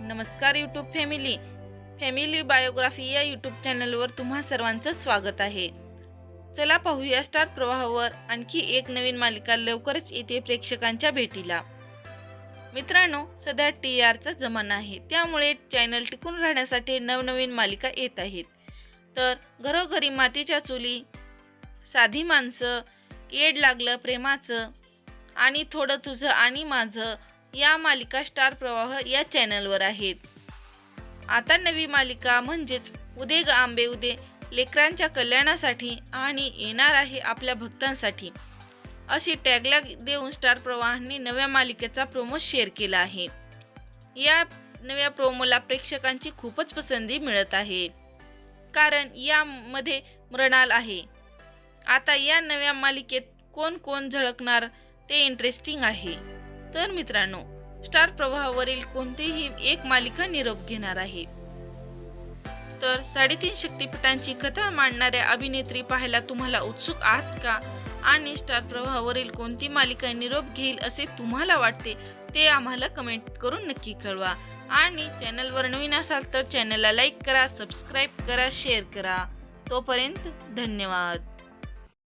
नमस्कार YouTube family family biography या YouTube चॅनलवर तुम्हा सर्वांचं स्वागत आहे. चला पाहूया स्टार प्रवाहावर आणखी एक नवीन मालिका लवकरच येते प्रेक्षकांच्या भेटीला. मित्रांनो सध्या टी आरचा जमाना आहे. त्यामुळे चॅनल टिकून राहण्यासाठी नवनवीन मालिका येत आहेत. तर घरोघरी मातीच्या चुली साधी माणसं येड लागलं प्रेमाचं आणि थोडं तुझं आणि माझं या मालिका स्टार प्रवाह या चॅनलवर आहेत. आता नवी मालिका म्हणजेच उदे ग आंबे उदे लेकरांच्या कल्याणासाठी आणि येणार आहे आपल्या भक्तांसाठी. अशी टॅगलॅग देऊन स्टार प्रवाहांनी नव्या मालिकेचा प्रोमो शेअर केला आहे. या नव्या प्रोमोला प्रेक्षकांची खूपच पसंती मिळत आहे. कारण यामध्ये मृणाल आहे. आता या नव्या मालिकेत कोण कोण झळकणार ते इंटरेस्टिंग आहे. तर मित्रांनो स्टार प्रवाहावरील कोणतीही एक मालिका निरोप घेणार आहे. तर साडेतीन शक्तीपीठांची कथा मांडणाऱ्या अभिनेत्री पाहायला तुम्हाला उत्सुक आहात का? आणि स्टार प्रवाहावरील कोणती मालिका निरोप घेईल असे तुम्हाला वाटते ते आम्हाला कमेंट करून नक्की कळवा. आणि चॅनलवर नवीन असाल तर चॅनलला लाईक करा सबस्क्राईब करा शेअर करा. तोपर्यंत धन्यवाद.